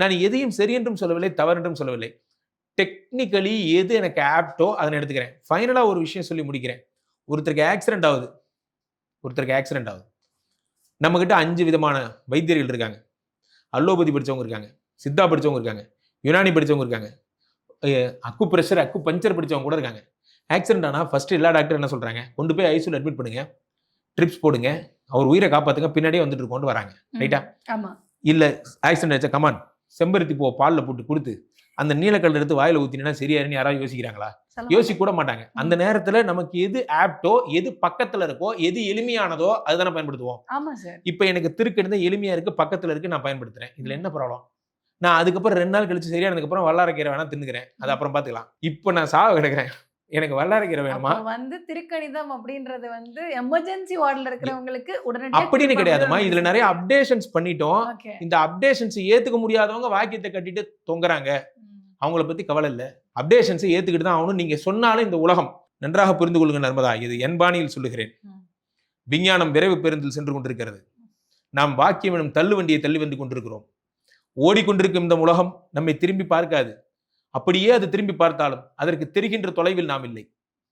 நான் எதையும் சரி என்றும் சொல்லவில்லை தவறு என்றும் சொல்லவில்லை. டெக்னிக்கலி எது எனக்கு ஆப்டோ அதை நான் எடுத்துக்கிறேன் ஃபைனலாக ஒரு விஷயம் சொல்லி முடிக்கிறேன். ஒருத்தருக்கு ஆக்சிடென்ட் ஆகுது. ஒருத்தருக்கு ஆக்சிடென்ட் ஆகுது. நம்மக்கிட்ட அஞ்சு விதமான வைத்தியர்கள் இருக்காங்க. அல்லோபதி படிச்சவங்க இருக்காங்க. சித்தா படிச்சவங்க இருக்காங்க. யுனானி படிச்சவங்க இருக்காங்க. அக்கு ப்ரெஷர் அக்கு பஞ்சர் படிச்சவங்க கூட இருக்காங்க. ஆக்சிடென்ட் ஆனால் ஃபர்ஸ்ட் எல்லா டாக்டர் என்ன சொல்றாங்க? கொண்டு போய் ஐசியூல அட்மிட் பண்ணுங்க. ட்ரிப்ஸ் போடுங்க. அவர் உயிரை காப்பாத்துங்க. பின்னாடியே வந்துட்டு இருக்கோண்டு வராங்க. ரைட்டா இல்ல ஆக்சிடென்ட் ஆச்சா கமான் செம்பருத்தி பூ பால்ல போட்டு கொடுத்து அந்த நீலக்கல் எடுத்து வாயில ஊத்தினா சரியாருன்னு யாராவது யோசிக்கிறாங்களா? யோசிக்க கூட மாட்டாங்க அந்த நேரத்துல நமக்கு எது ஆப்டோ எது பக்கத்துல இருக்கோ எது எளிமையானதோ அதுதானே பயன்படுத்துவோம். இப்போ எனக்கு திருக்கெடுந்த எளிமையா இருக்கு பக்கத்துல இருக்கு நான் பயன்படுத்துறேன். இதுல என்ன ப்ராப்ளம்? நான் அதுக்கப்புறம் ரெண்டு நாள் கழிச்சு சரியானதுக்கு அப்புறம் வல்லாரக்கீரை வேணா தின்னுக்கிறேன். அது அப்புறம் பாத்துக்கலாம் இப்போ நான் சாவ கிடக்குறேன். எனக்கு வல்லாரக்கீரை வேணுமா? வந்து திருக்கணிதம் அப்படின்றது வந்து எமர்ஜென்சி வார்டுல இருக்கிறவங்களுக்கு உடனடியாக அப்படின்னு கிடையாதுமா. இதுல நிறைய அப்டேஷன்ஸ் பண்ணிட்டோம். இந்த அப்டேஷன்ஸ் ஏத்துக்க முடியாதவங்க வாக்கியத்தை கட்டிட்டு தொங்குறாங்க. அவங்கள பத்தி கவலை இல்லை. அப்டேஷன்ஸை ஏத்துக்கிட்டு தான் ஆகணும். நீங்க சொன்னாலும் இந்த உலகம் நன்றாக புரிந்து கொள்ளுங்க நர்மதா இது என் பாணியில் சொல்லுகிறேன். விஞ்ஞானம் விரைவு பேருந்தில் சென்று கொண்டிருக்கிறது. நாம் வாக்கியம் எனும் தள்ளு வண்டியை தள்ளி வந்து கொண்டிருக்கிறோம். ஓடிக்கொண்டிருக்கும் இந்த உலகம் நம்மை திரும்பி பார்க்காது. அப்படியே அது திரும்பி பார்த்தாலும் அதற்கு தெரிகின்ற தொலைவில் நாம் இல்லை.